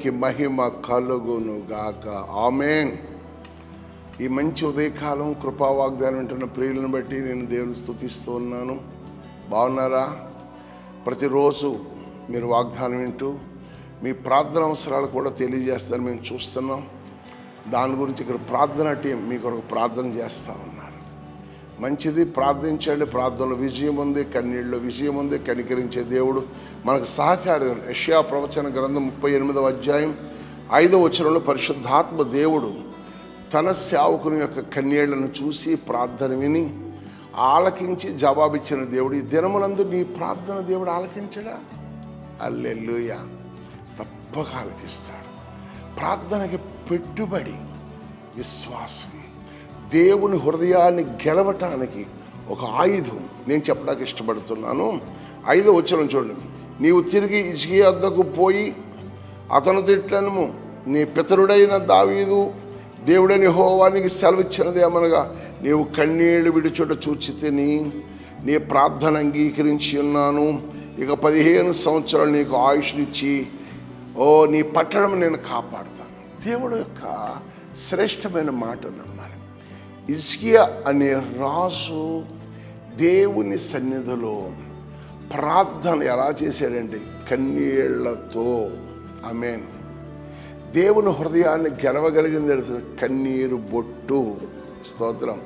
దేవునికి మహిమ కలుగును గాక. ఆమెన్. ఈ మంచి ఉదయకాలం కృపా వాగ్దానం వింటున్న ప్రియులను బట్టి నేను దేవుని స్తుతిస్తూ ఉన్నాను బాగున్నారా? ప్రతిరోజు మీరు వాగ్దానం వింటూ మీ ప్రార్థన అవసరాలు కూడా తెలియజేస్తారు మేము చూస్తున్నాం. దాని గురించి ఇక్కడ ప్రార్థన టీం మీ కొరకు ప్రార్థన చేస్తూ ఉన్నాం. మంచిది ప్రార్థించండి. ప్రార్థనలో విజయం ఉంది కన్నీళ్ళలో విజయం ఉంది కనికరించే దేవుడు మనకు సహకారం. యష్యా ప్రవచన గ్రంథం ముప్పై ఎనిమిదవ అధ్యాయం ఐదవ వచనంలో పరిశుద్ధాత్మ దేవుడు తన సేవకుని యొక్క కన్నీళ్ళను చూసి ప్రార్థన విని ఆలకించి జవాబిచ్చిన దేవుడు ఈ దినములందు నీ ప్రార్థన దేవుడు ఆలకించడా? అల్లెల్లుయ తప్పక ఆలకిస్తాడు. ప్రార్థనకి పెట్టుబడి విశ్వాసం. దేవుని హృదయాన్ని గెలవటానికి ఒక ఆయుధం నేను చెప్పడానికి ఇష్టపడుతున్నాను. ఐదో వచ్చిన చూడండి. నీవు తిరిగి ఇసుకి వద్దకు పోయి అతను తిట్లను నీ పితరుడైన దావీదు దేవుడని హోవానికి సెలవిచ్చినదేమనగా నీవు కన్నీళ్ళు విడిచుట చూచి తిని నీ ప్రార్థన అంగీకరించి ఉన్నాను. ఇక పదిహేను సంవత్సరాలు నీకు ఆయుష్నిచ్చి ఓ నీ పట్టణం నేను కాపాడుతాను. దేవుడు యొక్క శ్రేష్టమైన మాట నమ్మాలి. ఇస్కియా అనే రాజు దేవుని సన్నిధిలో ప్రార్థన ఎలా చేశాడండి కన్నీళ్ళతో. ఆమెన్. దేవుని హృదయాన్ని గెలవగలిగింది కన్నీరు బొట్టు. స్తోత్రం.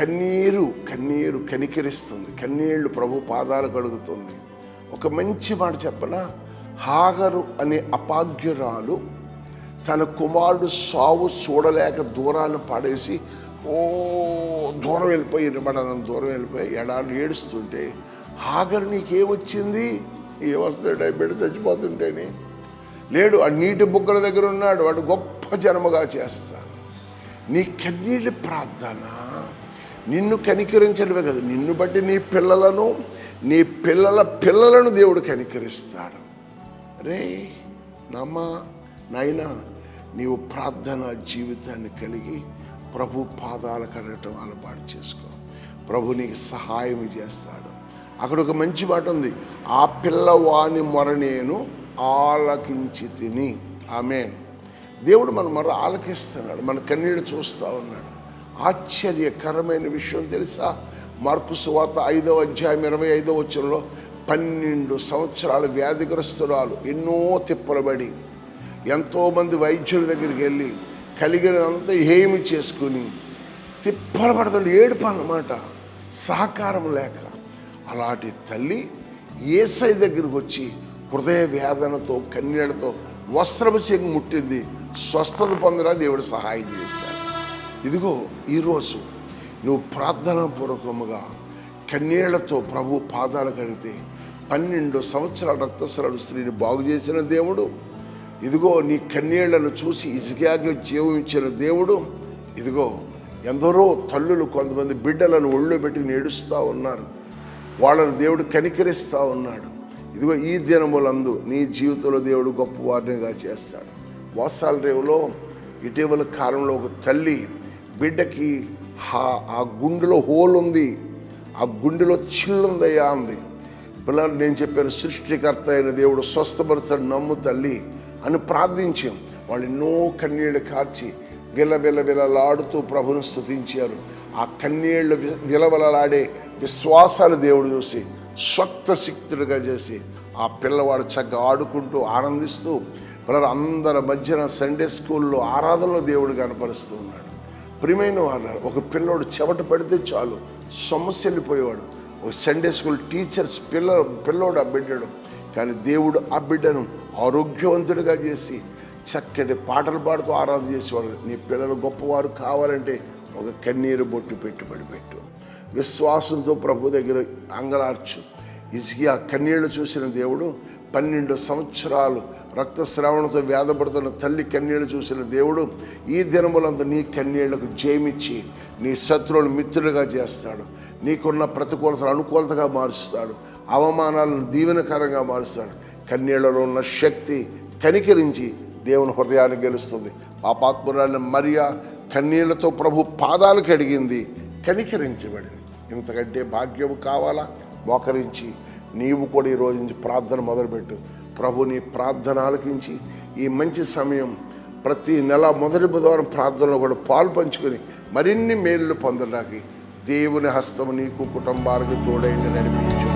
కన్నీరు కన్నీరు కనికరిస్తుంది. కన్నీళ్ళు ప్రభు పాదాలు కడుగుతుంది. ఒక మంచి మాట చెప్పన? హాగరు అనే అపాగ్యురాలు తన కుమారుడు సావు చూడలేక దూరాన్ని పాడేసి ఓ దూరం వెళ్ళిపోయి ఇరబడనం దూరం వెళ్ళిపోయి ఎడాలు ఏడుస్తుంటే హాగరు నీకేమొచ్చింది? ఏమొస్తుంది బిడ్డ చచ్చిపోతుంటేనే. లేడు ఆ నీటి బుగ్గల దగ్గర ఉన్నాడు వాడు గొప్ప జన్మగా చేస్తాను నీ కన్నీళ్ళ ప్రార్థన నిన్ను కనికరించడమే కదా నిన్ను బట్టి నీ పిల్లలను నీ పిల్లల పిల్లలను దేవుడు కనికరిస్తాడు. రే నమ్మ నాయనా నీవు ప్రార్థన జీవితాన్ని కలిగి ప్రభు పాదాల కడగటం అలవాటు చేసుకో. ప్రభు నీకు సహాయం చేస్తాడు. అక్కడ ఒక మంచి మాట ఉంది. ఆ పిల్లవాని మొర నేను ఆలకించి తిని. ఆమెన్. దేవుడు మన మొర ఆలకిస్తున్నాడు. మన కన్నీడు చూస్తూ ఉన్నాడు. ఆశ్చర్యకరమైన విషయం తెలుసా? మార్కు సువార్త ఐదవ అధ్యాయం ఇరవై ఐదవ వచ్చంలో పన్నెండు సంవత్సరాలు వ్యాధిగ్రస్తురాలు ఎన్నో తిప్పలబడి ఎంతోమంది వైద్యుల దగ్గరికి వెళ్ళి కలిగినంతా ఏమి చేసుకుని తిప్పలపడుతుంది ఏడుపు అన్నమాట. సహకారం లేక. అలాంటి తల్లి ఏసై దగ్గరికి వచ్చి హృదయ వేదనతో కన్నీళ్ళతో వస్త్రము చెంగి ముట్టింది. స్వస్థత పొందడా దేవుడు సహాయం చేశాడు. ఇదిగో ఈరోజు నువ్వు ప్రార్థనాపూర్వకముగా కన్నీళ్ళతో ప్రభు పాదాలు కడితే పన్నెండు సంవత్సరాల రక్తస్రాలు స్త్రీని బాగు చేసిన దేవుడు. ఇదిగో నీ కన్నీళ్ళను చూసి ఇసుకాగి జీవించిన దేవుడు ఇదిగో ఎందరో తల్లులు కొంతమంది బిడ్డలను ఒళ్ళు పెట్టి నేడుస్తూ ఉన్నారు. వాళ్ళను దేవుడు కనికరిస్తూ ఉన్నాడు. ఇదిగో ఈ దినములందు నీ జీవితంలో దేవుడు గొప్ప వారినిగా చేస్తాడు. వాసాల రేవులో ఇటీవల కాలంలో ఒక తల్లి బిడ్డకి ఆ- ఆ గుండెలో హోల్ ఉంది. ఆ గుండెలో చిల్లుందయ్యా అంది. పిల్లలు నేను చెప్పాను సృష్టికర్త అయిన దేవుడు స్వస్థపరచడు నమ్ము తల్లి. అని ప్రార్థించాం. వాళ్ళు ఎన్నో కన్నీళ్ళు కార్చి విలవిలవిలలాడుతూ ప్రభును స్థుతించారు ఆ కన్నీళ్ళు విలవలలాడే విశ్వాసాలు దేవుడు చూసి స్వక్త శక్తులుగా చేసి ఆ పిల్లవాడు చక్కగా ఆడుకుంటూ ఆనందిస్తూ పిల్లలు అందరి మధ్యన సండే స్కూల్లో ఆరాధనలో దేవుడు కనపరుస్తూ ఉన్నాడు. ప్రియమైన వాళ్ళ ఒక పిల్లోడు చెమట పడితే చాలు సమస్య వెళ్ళిపోయేవాడు ఒక సండే స్కూల్ టీచర్స్ పిల్ల పిల్లోడు ఆ బిడ్డడు కానీ దేవుడు ఆ బిడ్డను ఆరోగ్యవంతుడిగా చేసి చక్కటి పాటలు పాడుతూ ఆరాధన చేసేవాడు. నీ పిల్లలు గొప్పవారు కావాలంటే ఒక కన్నీరు బొట్టు పెట్టుబడి పెట్టు. విశ్వాసంతో ప్రభు దగ్గర అంగలార్చు. ఇసియా కన్నీళ్ళు చూసిన దేవుడు పన్నెండు సంవత్సరాలు రక్తస్రావణతో వ్యాధపడుతున్న తల్లి కన్నీళ్ళు చూసిన దేవుడు ఈ దినములందు నీ కన్నీళ్ళకు జయమిచ్చి నీ శత్రువులు మిత్రులుగా చేస్తాడు. నీకున్న ప్రతికూలతను అనుకూలతగా మారుస్తాడు. అవమానాలను దీవెనకరంగా మారుస్తాడు. కన్నీళ్ళలో ఉన్న శక్తి కనికరించి దేవుని హృదయాన్ని గెలుస్తుంది. పాపాత్మురాన్ని మరియా కన్నీళ్ళతో ప్రభు పాదాలు కడిగింది కనికరించబడింది. ఇంతకంటే భాగ్యము కావాలా? మోకరించి నీవు కూడా ఈరోజు నుంచి ప్రార్థన మొదలుపెట్టు. ప్రభుని ప్రార్థన ఆలకించి ఈ మంచి సమయం ప్రతి నెల మొదటి బుధవారం ప్రార్థనలో కూడా పాలు పంచుకొని మరిన్ని మేలు పొందడానికి దేవుని హస్తం నీకు కుటుంబాలకు తోడైంది నడిపించు